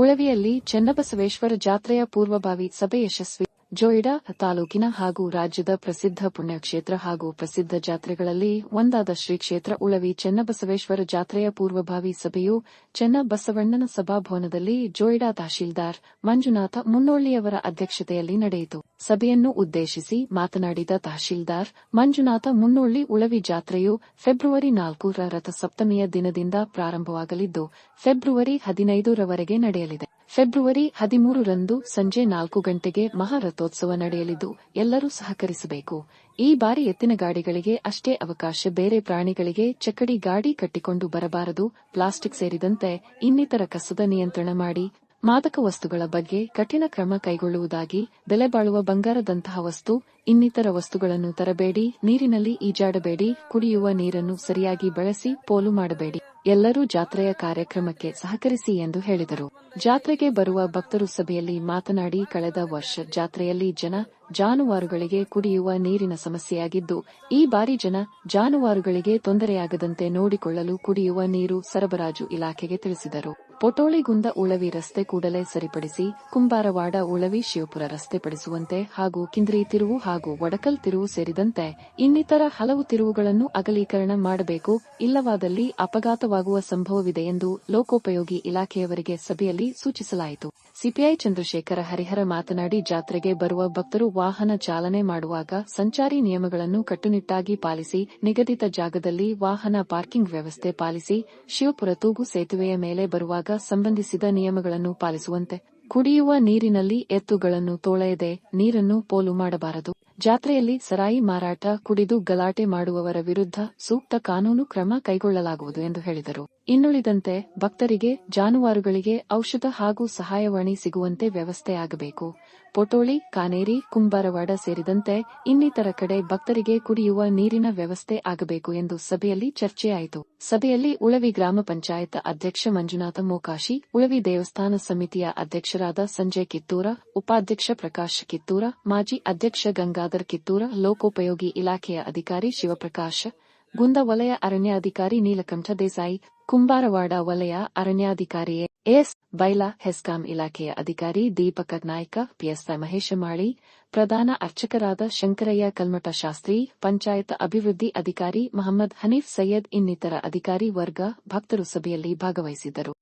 ಉಳವಿಯಲ್ಲಿ ಚೆನ್ನಬಸವೇಶ್ವರ ಜಾತ್ರೆಯ ಪೂರ್ವಭಾವಿ ಸಭೆ ಯಶಸ್ವಿ. ಜೋಯಿಡಾ ತಾಲೂಕಿನ ಹಾಗೂ ರಾಜ್ಯದ ಪ್ರಸಿದ್ಧ ಪುಣ್ಯಕ್ಷೇತ್ರ ಹಾಗೂ ಪ್ರಸಿದ್ಧ ಜಾತ್ರೆಗಳಲ್ಲಿ ಒಂದಾದ ಶ್ರೀ ಕ್ಷೇತ್ರ ಉಳವಿ ಚೆನ್ನಬಸವೇಶ್ವರ ಜಾತ್ರೆಯ ಪೂರ್ವಭಾವಿ ಸಭೆಯು ಚೆನ್ನಬಸವಣ್ಣನ ಸಭಾಭವನದಲ್ಲಿ ಜೋಯಿಡಾ ತಹಶೀಲ್ದಾರ್ ಮಂಜುನಾಥ ಮುನ್ನೋಳ್ಳಿಯವರ ಅಧ್ಯಕ್ಷತೆಯಲ್ಲಿ ನಡೆಯಿತು. ಸಭೆಯನ್ನು ಉದ್ದೇಶಿಸಿ ಮಾತನಾಡಿದ ತಹಶೀಲ್ದಾರ್, ಮಂಜುನಾಥ ಮುನ್ನೋಳ್ಳಿ ಉಳವಿ ಜಾತ್ರೆಯು ಫೆಬ್ರವರಿ ನಾಲ್ಕರ ರಥಸಪ್ತಮಿಯ ದಿನದಿಂದ ಪ್ರಾರಂಭವಾಗಲಿದ್ದು, ಫೆಬ್ರವರಿ ಹದಿನೈದರವರೆಗೆ ನಡೆಯಲಿದೆ. ಫೆಬ್ರವರಿ ಹದಿಮೂರರಂದು ಸಂಜೆ ನಾಲ್ಕು ಗಂಟೆಗೆ ಮಹಾರಥೋತ್ಸವ ನಡೆಯಲಿದ್ದು ಎಲ್ಲರೂ ಸಹಕರಿಸಬೇಕು. ಈ ಬಾರಿ ಎತ್ತಿನ ಗಾಡಿಗಳಿಗೆ ಅಷ್ಟೇ ಅವಕಾಶ, ಬೇರೆ ಪ್ರಾಣಿಗಳಿಗೆ ಚಕ್ಕಡಿ ಗಾಡಿ ಕಟ್ಟಿಕೊಂಡು ಬರಬಾರದು. ಪ್ಲಾಸ್ಟಿಕ್ ಸೇರಿದಂತೆ ಇನ್ನಿತರ ಕಸದ ನಿಯಂತ್ರಣ ಮಾಡಿ ಮಾದಕ ವಸ್ತುಗಳ ಬಗ್ಗೆ ಕಠಿಣ ಕ್ರಮ ಕೈಗೊಳ್ಳುವುದಾಗಿ ಬೆಲೆ ಬಾಳುವ ಬಂಗಾರದಂತಹ ವಸ್ತು, ಇನ್ನಿತರ ವಸ್ತುಗಳನ್ನು ತರಬೇಡಿ, ನೀರಿನಲ್ಲಿ ಈಜಾಡಬೇಡಿ, ಕುಡಿಯುವ ನೀರನ್ನು ಸರಿಯಾಗಿ ಬಳಸಿ, ಪೋಲು ಮಾಡಬೇಡಿ. ಎಲ್ಲರೂ ಜಾತ್ರೆಯ ಕಾರ್ಯಕ್ರಮಕ್ಕೆ ಸಹಕರಿಸಿ ಎಂದು ಹೇಳಿದರು. ಜಾತ್ರೆಗೆ ಬರುವ ಭಕ್ತರು ಸಭೆಯಲ್ಲಿ ಮಾತನಾಡಿ, ಕಳೆದ ವರ್ಷ ಜಾತ್ರೆಯಲ್ಲಿ ಜನ ಜಾನುವಾರುಗಳಿಗೆ ಕುಡಿಯುವ ನೀರಿನ ಸಮಸ್ಯೆಯಾಗಿದ್ದು, ಈ ಬಾರಿ ಜನ ಜಾನುವಾರುಗಳಿಗೆ ತೊಂದರೆಯಾಗದಂತೆ ನೋಡಿಕೊಳ್ಳಲು ಕುಡಿಯುವ ನೀರು ಸರಬರಾಜು ಇಲಾಖೆಗೆ ತಿಳಿಸಿದರು. ಪೊಟೋಳಿಗುಂದ ಉಳವಿ ರಸ್ತೆ ಕೂಡಲೇ ಸರಿಪಡಿಸಿ, ಕುಂಬಾರವಾಡ ಉಳವಿ ಶಿವಪುರ ರಸ್ತೆ ಪಡಿಸುವಂತೆ ಹಾಗೂ ಕಿಂದ್ರಿ ತಿರುವು ಹಾಗೂ ವಡಕಲ್ ತಿರುವು ಸೇರಿದಂತೆ ಇನ್ನಿತರ ಹಲವು ತಿರುವುಗಳನ್ನು ಅಗಲೀಕರಣ ಮಾಡಬೇಕು, ಇಲ್ಲವಾದಲ್ಲಿ ಅಪಘಾತವಾಗುವ ಸಂಭವವಿದೆ ಎಂದು ಲೋಕೋಪಯೋಗಿ ಇಲಾಖೆಯವರಿಗೆ ಸಭೆಯಲ್ಲಿ ಸೂಚಿಸಲಾಯಿತು. ಸಿಪಿಐ ಚಂದ್ರಶೇಖರ ಹರಿಹರ ಮಾತನಾಡಿ, ಜಾತ್ರೆಗೆ ಬರುವ ಭಕ್ತರು ವಾಹನ ಚಾಲನೆ ಮಾಡುವಾಗ ಸಂಚಾರಿ ನಿಯಮಗಳನ್ನು ಕಟ್ಟುನಿಟ್ಟಾಗಿ ಪಾಲಿಸಿ, ನಿಗದಿತ ಜಾಗದಲ್ಲಿ ವಾಹನ ಪಾರ್ಕಿಂಗ್ ವ್ಯವಸ್ಥೆ ಪಾಲಿಸಿ, ಶಿವಪುರ ತೂಗು ಸೇತುವೆಯ ಮೇಲೆ ಬರುವಾಗ ಸಂಬಂಧಿಸಿದ ನಿಯಮಗಳನ್ನು ಪಾಲಿಸುವಂತೆ. ಕುಡಿಯುವ ನೀರಿನಲ್ಲಿ ಎತ್ತುಗಳನ್ನು ತೋಳೆಯದೆ ನೀರನ್ನು ಪೋಲು ಮಾಡಬಾರದು. ಜಾತ್ರೆಯಲ್ಲಿ ಸರಾಯಿ ಮಾರಾಟ ಕುಡಿದು ಗಲಾಟೆ ಮಾಡುವವರ ವಿರುದ್ಧ ಸೂಕ್ತ ಕಾನೂನು ಕ್ರಮ ಕೈಗೊಳ್ಳಲಾಗುವುದು ಎಂದು ಹೇಳಿದರು. ಇನ್ನುಳಿದಂತೆ ಭಕ್ತರಿಗೆ, ಜಾನುವಾರುಗಳಿಗೆ ಔಷಧ ಹಾಗೂ ಸಹಾಯವಾಣಿ ಸಿಗುವಂತೆ ವ್ಯವಸ್ಥೆ ಆಗಬೇಕು. ಪೊಟೋಳಿ, ಕಾನೇರಿ, ಕುಂಬಾರವಾಡ ಸೇರಿದಂತೆ ಇನ್ನಿತರ ಕಡೆ ಭಕ್ತರಿಗೆ ಕುಡಿಯುವ ನೀರಿನ ವ್ಯವಸ್ಥೆ ಆಗಬೇಕು ಎಂದು ಸಭೆಯಲ್ಲಿ ಚರ್ಚೆಯಾಯಿತು. ಸಭೆಯಲ್ಲಿ ಉಳವಿ ಗ್ರಾಮ ಪಂಚಾಯತ್ ಅಧ್ಯಕ್ಷ ಮಂಜುನಾಥ ಮೋಕಾಶಿ, ಉಳವಿ ದೇವಸ್ಥಾನ ಸಮಿತಿಯ ಅಧ್ಯಕ್ಷರಾದ ಸಂಜಯ್ ಕಿತ್ತೂರ, ಉಪಾಧ್ಯಕ್ಷ ಪ್ರಕಾಶ್ ಕಿತ್ತೂರ, ಮಾಜಿ ಅಧ್ಯಕ್ಷ ಗಂಗಾಧರ್ ಕಿತ್ತೂರ ಲೋಕೋಪಯೋಗಿ ಇಲಾಖೆಯ ಅಧಿಕಾರಿ ಶಿವಪ್ರಕಾಶ್ ಗುಂದ ವಲಯ ಅರಣ್ಯಾಧಿಕಾರಿ ನೀಲಕಂಠ ದೇಸಾಯಿ, ಕುಂಬಾರವಾಡ ವಲಯ ಅರಣ್ಯಾಧಿಕಾರಿ ಎಸ್ ಬೈಲಾ, ಹೆಸ್ಕಾಂ ಇಲಾಖೆಯ ಅಧಿಕಾರಿ ದೀಪಕ ನಾಯ್ಕ ಪಿಎಸ್ಐ ಮಹೇಶ ಮಾಳಿ ಪ್ರಧಾನ ಅರ್ಚಕರಾದ ಶಂಕರಯ್ಯ ಕಲ್ಮಠ ಶಾಸ್ತ್ರಿ, ಪಂಚಾಯತ್ ಅಭಿವೃದ್ಧಿ ಅಧಿಕಾರಿ ಮಹಮ್ಮದ್ ಹನೀಫ್ ಸೈಯದ್ ಇನ್ನಿತರ ಅಧಿಕಾರಿ ವರ್ಗ ಭಕ್ತರು ಸಭೆಯಲ್ಲಿ ಭಾಗವಹಿಸಿದ್ದರು.